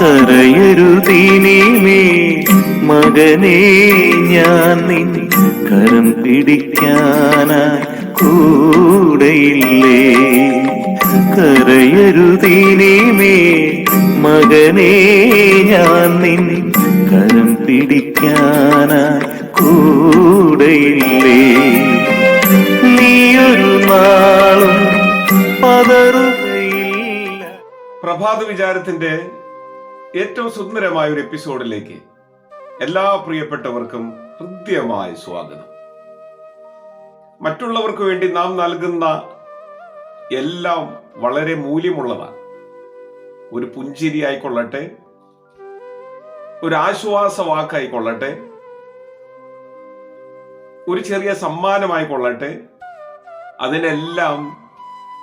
കരയരുതീനീമേ മകനെ ഞാൻ നിൻ കരം പിടിക്കാനായി കൂടെയില്ലേ? കരയരുതീനീമേ മകനെ ഞാൻ നിൻ കരം പിടിക്കാനായി കൂടെയില്ലേ? നീയൊരു നാളും പതറുകയില്ല. പ്രഭാത വിചാരത്തിന്റെ ഏറ്റവും സുന്ദരമായ ഒരു എപ്പിസോഡിലേക്ക് എല്ലാ പ്രിയപ്പെട്ടവർക്കും ഹൃദ്യമായ സ്വാഗതം. മറ്റുള്ളവർക്ക് വേണ്ടി നാം നൽകുന്ന എല്ലാം വളരെ മൂല്യമുള്ളതാണ്. ഒരു പുഞ്ചിരി ആയിക്കൊള്ളട്ടെ ഒരു ആശ്വാസ വാക്കായിക്കൊള്ളട്ടെ ഒരു ചെറിയ സമ്മാനമായിക്കൊള്ളട്ടെ അതിനെല്ലാം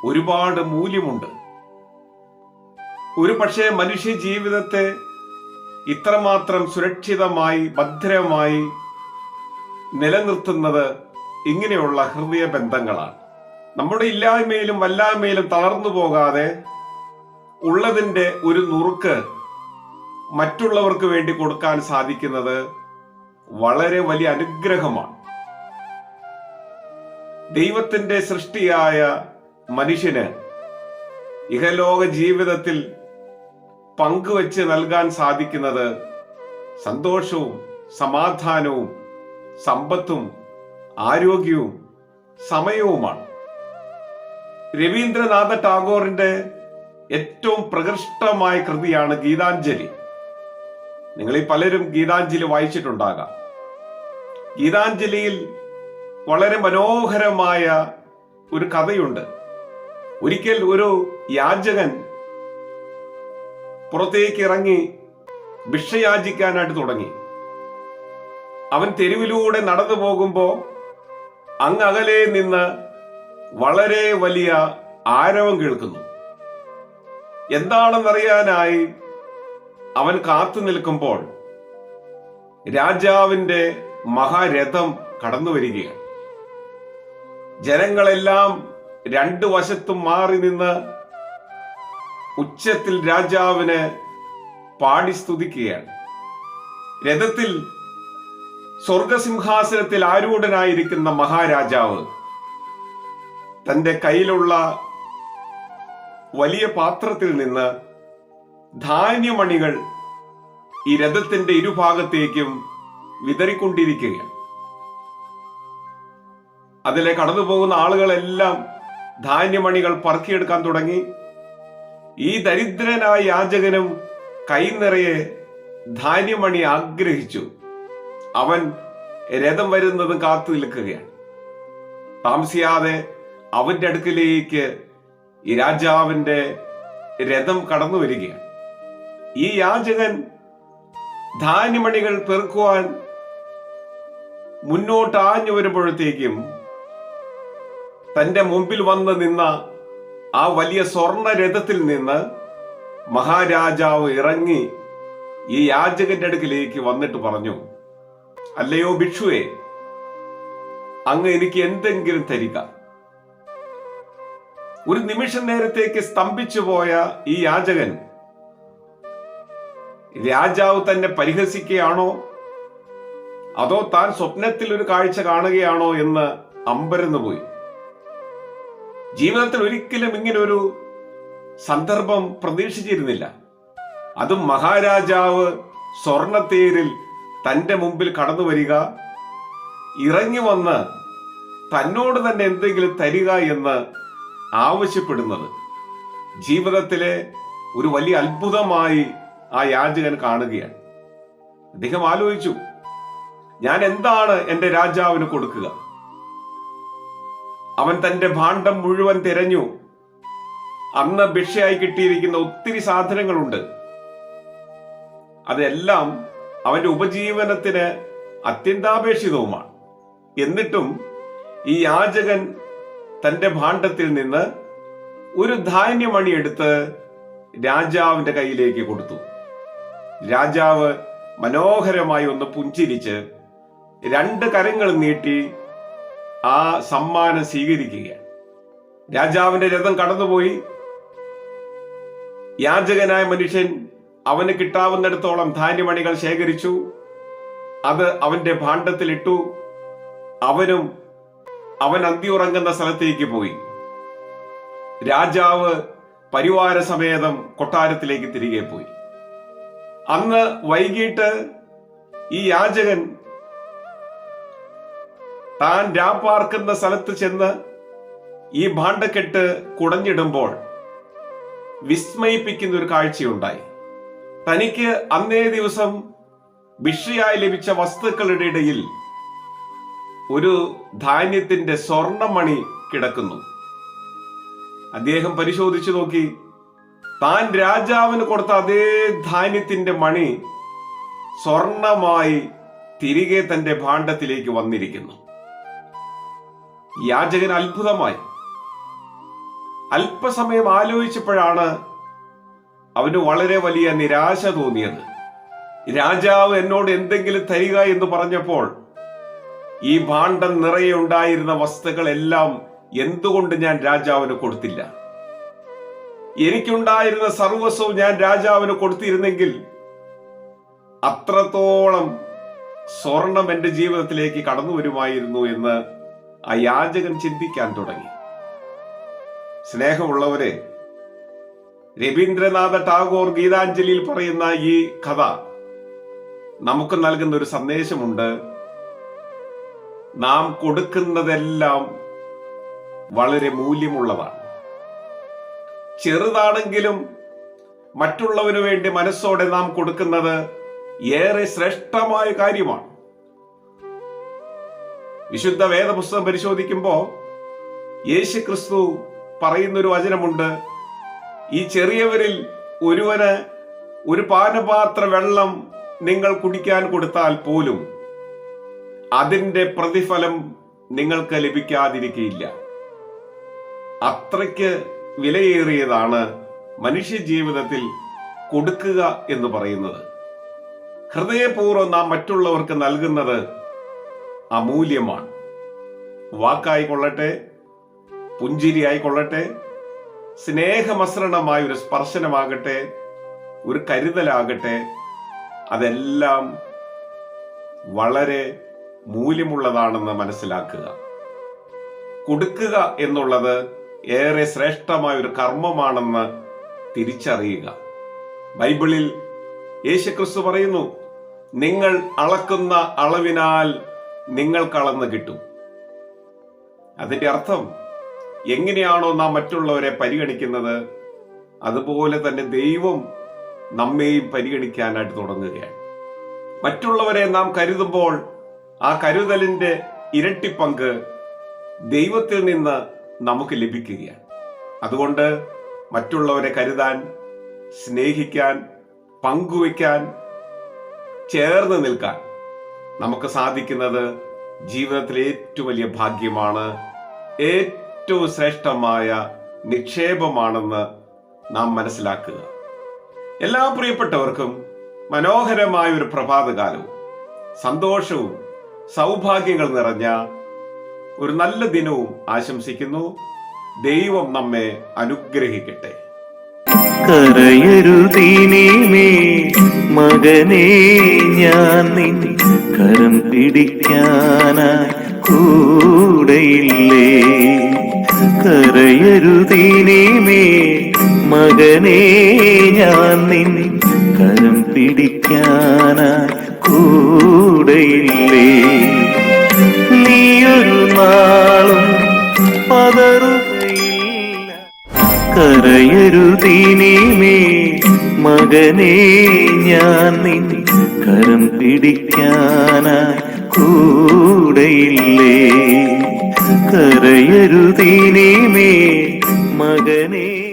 ഒരുപാട് മൂല്യമുണ്ട്. ഒരു പക്ഷേ മനുഷ്യ ജീവിതത്തെ ഇത്രമാത്രം സുരക്ഷിതമായി ഭദ്രമായി നിലനിർത്തുന്നത് ഇങ്ങനെയുള്ള ഹൃദയ ബന്ധങ്ങളാണ്. നമ്മുടെ ഇല്ലായ്മയിലും വല്ലായ്മയിലും തളർന്നു പോകാതെ ഉള്ളതിന്റെ ഒരു നുറുക്ക് മറ്റുള്ളവർക്ക് വേണ്ടി കൊടുക്കാൻ സാധിക്കുന്നത് വളരെ വലിയ അനുഗ്രഹമാണ്. ദൈവത്തിന്റെ സൃഷ്ടിയായ മനുഷ്യന് ഇഹലോക ജീവിതത്തിൽ പങ്കുവച്ച് നൽകാൻ സാധിക്കുന്നത് സന്തോഷവും സമാധാനവും സമ്പത്തും ആരോഗ്യവും സമയവുമാണ്. രവീന്ദ്രനാഥ ടാഗോറിന്റെ ഏറ്റവും പ്രകൃഷ്ടമായ കൃതിയാണ് ഗീതാഞ്ജലി. നിങ്ങളിൽ പലരും ഗീതാഞ്ജലി വായിച്ചിട്ടുണ്ടാകാം. ഗീതാഞ്ജലിയിൽ വളരെ മനോഹരമായ ഒരു കഥയുണ്ട്. ഒരിക്കൽ ഒരു യാചകൻ പുറത്തേക്ക് ഇറങ്ങി ഭിക്ഷയാചിക്കാനായിട്ട് തുടങ്ങി. അവൻ തെരുവിലൂടെ നടന്നു പോകുമ്പോൾ അങ്ങകലെ നിന്ന് വളരെ വലിയ ആരവം കേൾക്കുന്നു. എന്താണെന്നറിയാനായി അവൻ കാത്തു നിൽക്കുമ്പോൾ രാജാവിന്റെ മഹാരഥം കടന്നു വരികയാണ്. ജനങ്ങളെല്ലാം രണ്ടു വശത്തും മാറി നിന്ന് ഉച്ചത്തിൽ രാജാവിന് പാടി സ്തുതിക്കുകയാണ്. രഥത്തിൽ സ്വർഗസിംഹാസനത്തിൽ ആരൂഢനായിരിക്കുന്ന മഹാരാജാവ് തന്റെ കയ്യിലുള്ള വലിയ പാത്രത്തിൽ നിന്ന് ധാന്യമണികൾ ഈ രഥത്തിന്റെ ഇരുഭാഗത്തേക്കും വിതറിക്കൊണ്ടിരിക്കുകയാണ്. അതിലെ കടന്നു പോകുന്ന ആളുകളെല്ലാം ധാന്യമണികൾ പറക്കിയെടുക്കാൻ തുടങ്ങി. ഈ ദരിദ്രനായ യാചകനും കൈനിറയെ ധാന്യമണി ആഗ്രഹിച്ചു. അവൻ രഥം വരുന്നത് കാത്തു നിൽക്കുകയാണ്. താമസിയാതെ അവന്റെ അടുക്കിലേക്ക് ഈ രാജാവിന്റെ രഥം കടന്നു വരികയാണ്. ഈ യാചകൻ ധാന്യമണികൾ പെറുക്കുവാൻ മുന്നോട്ട് ആഞ്ഞു വരുമ്പോഴത്തേക്കും തന്റെ മുമ്പിൽ വന്ന് നിന്ന ആ വലിയ സ്വർണ രഥത്തിൽ നിന്ന് മഹാരാജാവ് ഇറങ്ങി ഈ യാചകന്റെ അടുക്കിലേക്ക് വന്നിട്ട് പറഞ്ഞു അല്ലയോ ഭിക്ഷുവേ അങ്ങ് എനിക്ക് എന്തെങ്കിലും തരിക. ഒരു നിമിഷ നേരത്തേക്ക് സ്തംഭിച്ചു പോയ ഈ യാചകൻ രാജാവ് തന്നെ പരിഹസിക്കുകയാണോ? അതോ താൻ സ്വപ്നത്തിൽ ഒരു കാഴ്ച കാണുകയാണോ? എന്ന് അമ്പരന്നു പോയി ജീവിതത്തിൽ ഒരിക്കലും ഇങ്ങനെ ഒരു സന്ദർഭം പ്രതീക്ഷിച്ചിരുന്നില്ല. അതും മഹാരാജാവ് സ്വർണത്തേരിൽ തന്റെ മുമ്പിൽ കടന്നു വരിക ഇറങ്ങി വന്ന് തന്നോട് തന്നെ എന്തെങ്കിലും തരിക എന്ന് ആവശ്യപ്പെടുന്നത്. ജീവിതത്തിലെ ഒരു വലിയ അത്ഭുതമായി ആ യാചകൻ കാണുകയാണ്. അദ്ദേഹം ആലോചിച്ചു ഞാൻ എന്താണ് എന്റെ രാജാവിന് കൊടുക്കുക? അവൻ തന്റെ ഭാണ്ഡം മുഴുവൻ തിരഞ്ഞു. അന്ന് ഭിക്ഷയായി കിട്ടിയിരിക്കുന്ന ഒത്തിരി സാധനങ്ങളുണ്ട്. അതെല്ലാം അവന്റെ ഉപജീവനത്തിന് അത്യന്താപേക്ഷിതവുമാണ്. എന്നിട്ടും ഈ യാചകൻ തന്റെ ഭാണ്ഡത്തിൽ നിന്ന് ഒരു ധാന്യമണി എടുത്ത് രാജാവിന്റെ കയ്യിലേക്ക് കൊടുത്തു. രാജാവ് മനോഹരമായി ഒന്ന് പുഞ്ചിരിച്ച് രണ്ട് കരങ്ങൾ നീട്ടി ആ സമ്മാനം സ്വീകരിക്കുകയാണ് രാജാവിന്റെ രഥം കടന്നുപോയി. യാചകനായ മനുഷ്യൻ അവന് കിട്ടാവുന്നിടത്തോളം ധാന്യമണികൾ ശേഖരിച്ചു. അത് അവന്റെ ഭാണ്ഡത്തിലിട്ടു. അവനും അവൻ അന്തിയുറങ്ങുന്ന സ്ഥലത്തേക്ക് പോയി. രാജാവ് പരിവാര സമേതം കൊട്ടാരത്തിലേക്ക് തിരികെ പോയി. അന്ന് വൈകിട്ട് ഈ യാചകൻ താൻ രാപ്പാർക്കുന്ന സ്ഥലത്ത് ചെന്ന് ഈ ഭാണ്ഡക്കെട്ട് കുടഞ്ഞിടുമ്പോൾ വിസ്മയിപ്പിക്കുന്ന ഒരു കാഴ്ചയുണ്ടായി. തനിക്ക് അന്നേ ദിവസം ഭിക്ഷയായി ലഭിച്ച വസ്തുക്കളുടെ ഇടയിൽ ഒരു ധാന്യത്തിന്റെ സ്വർണമണി കിടക്കുന്നു. അദ്ദേഹം പരിശോധിച്ചു നോക്കി. താൻ രാജാവിന് കൊടുത്ത അതേ ധാന്യത്തിന്റെ മണി സ്വർണമായി തിരികെ തന്റെ ഭാണ്ഡത്തിലേക്ക് വന്നിരിക്കുന്നു. യാചകൻ അത്ഭുതമായി. അല്പസമയം ആലോചിച്ചപ്പോഴാണ് അവന് വളരെ വലിയ നിരാശ തോന്നിയത്. രാജാവ് എന്നോട് എന്തെങ്കിലും തരിക എന്ന് പറഞ്ഞപ്പോൾ ഈ ഭാണ്ഡം നിറയെ ഉണ്ടായിരുന്ന വസ്തുക്കളെല്ലാം എന്തുകൊണ്ട് ഞാൻ രാജാവിന് കൊടുത്തില്ല? എനിക്കുണ്ടായിരുന്ന സർവസ്വവും ഞാൻ രാജാവിന് കൊടുത്തിരുന്നെങ്കിൽ അത്രത്തോളം സ്വർണം എന്റെ ജീവിതത്തിലേക്ക് കടന്നു വരുമായിരുന്നു എന്ന് ആ യാചകൻ ചിന്തിക്കാൻ തുടങ്ങി. സ്നേഹമുള്ളവരെ രവീന്ദ്രനാഥ ടാഗോർ ഗീതാഞ്ജലിയിൽ പറയുന്ന ഈ കഥ നമുക്ക് നൽകുന്ന ഒരു സന്ദേശമുണ്ട്. നാം കൊടുക്കുന്നതെല്ലാം വളരെ മൂല്യമുള്ളതാണ്. ചെറുതാണെങ്കിലും മറ്റുള്ളവന് വേണ്ടി മനസ്സോടെ നാം കൊടുക്കുന്നത് ഏറെ ശ്രേഷ്ഠമായ കാര്യമാണ്. വിശുദ്ധ വേദപുസ്തകം പരിശോധിക്കുമ്പോൾ യേശു ക്രിസ്തു പറയുന്നൊരു വചനമുണ്ട്. ഈ ചെറിയവരിൽ ഒരുവന് ഒരു പാനപാത്ര വെള്ളം നിങ്ങൾ കുടിക്കാൻ കൊടുത്താൽ പോലും അതിന്റെ പ്രതിഫലം നിങ്ങൾക്ക് ലഭിക്കാതിരിക്കില്ല അത്രയ്ക്ക് വിലയേറിയതാണ് മനുഷ്യ ജീവിതത്തിൽ കൊടുക്കുക എന്ന് പറയുന്നത്. ഹൃദയപൂർവം നാം മറ്റുള്ളവർക്ക് നൽകുന്നത് അമൂല്യമാണ്. വാക്കായി കൊള്ളട്ടെ പുഞ്ചിരിയായി കൊള്ളട്ടെ സ്നേഹമസൃണമായ ഒരു സ്പർശനമാകട്ടെ ഒരു കരുതലാകട്ടെ അതെല്ലാം വളരെ മൂല്യമുള്ളതാണെന്ന് മനസ്സിലാക്കുക. കൊടുക്കുക എന്നുള്ളത് ഏറെ ശ്രേഷ്ഠമായ ഒരു കർമ്മമാണെന്ന് തിരിച്ചറിയുക. ബൈബിളിൽ യേശുക്രിസ്തു പറയുന്നു നിങ്ങൾ അളക്കുന്ന അളവിനാൽ നിങ്ങൾക്ക് അളന്ന് കിട്ടും. അതിന്റെ അർത്ഥം എങ്ങനെയാണോ നാം മറ്റുള്ളവരെ പരിഗണിക്കുന്നത് അതുപോലെ തന്നെ ദൈവം നമ്മെയും പരിഗണിക്കാനായിട്ട് തുടങ്ങുകയാണ്. മറ്റുള്ളവരെ നാം കരുതുമ്പോൾ ആ കരുതലിന്റെ ഇരട്ടി പങ്ക് ദൈവത്തിൽ നിന്ന് നമുക്ക് ലഭിക്കുകയാണ്. അതുകൊണ്ട് മറ്റുള്ളവരെ കരുതാൻ സ്നേഹിക്കാൻ പങ്കുവയ്ക്കാൻ ചേർന്ന് നിൽക്കാൻ നമുക്ക് സാധിക്കുന്നത് ജീവിതത്തിലെ ഏറ്റവും വലിയ ഭാഗ്യമാണ് ഏറ്റവും ശ്രേഷ്ഠമായ നിക്ഷേപമാണെന്ന് നാം മനസ്സിലാക്കുക. എല്ലാ പ്രിയപ്പെട്ടവർക്കും മനോഹരമായ ഒരു പ്രഭാതകാലവും സന്തോഷവും സൗഭാഗ്യങ്ങൾ നിറഞ്ഞ ഒരു നല്ല ദിനവും ആശംസിക്കുന്നു. ദൈവം നമ്മെ അനുഗ്രഹിക്കട്ടെ. കരയരുതീനീമേ മകനേ ഞാൻ നിൻ കരം പിടിക്കാനായി കൂടെയില്ലേ? കരയരുതീനീമേ മകനെ ഞാൻ നിൻ കരം പിടിക്കാനായി കൂടെയില്ലേ? നീയൊരു നാളും പതറുകയില്ല. കരയരുതീനീമേ മകനേ ഞാൻ നിൻ കരം പിടിക്കാനായി കൂടെയില്ലേ? കരയരുതീനീമേ മകനേ.